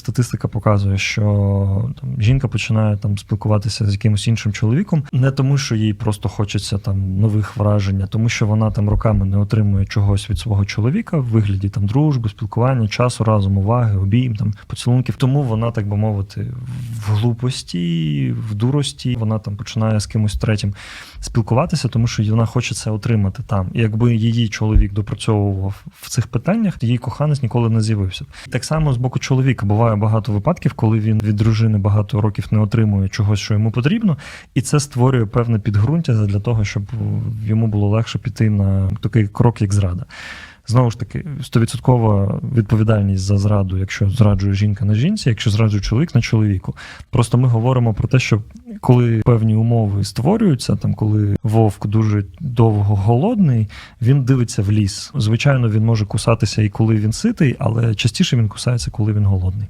Статистика показує, що там жінка починає там спілкуватися з якимось іншим чоловіком, не тому, що їй просто хочеться там нових вражень, а тому що вона там роками не отримує чогось від свого чоловіка в вигляді там дружби, спілкування, часу разом, уваги, обійм, там поцілунків. Тому вона, так би мовити, в глупості, в дурості вона там починає з кимось третім спілкуватися, тому що вона хоче це отримати там. І якби її чоловік допрацьовував в цих питаннях, її коханець ніколи не з'явився. Так само з боку чоловіка буває багато випадків, коли він від дружини багато років не отримує чогось, що йому потрібно, і це створює певне підґрунтя для того, щоб йому було легше піти на такий крок, як зрада. Знову ж таки, стовідсоткова відповідальність за зраду, якщо зраджує жінка на жінці, якщо зраджує чоловік на чоловіку. Просто ми говоримо про те, що коли певні умови створюються, там коли вовк дуже довго голодний, він дивиться в ліс. Звичайно, він може кусатися і коли він ситий, але частіше він кусається, коли він голодний.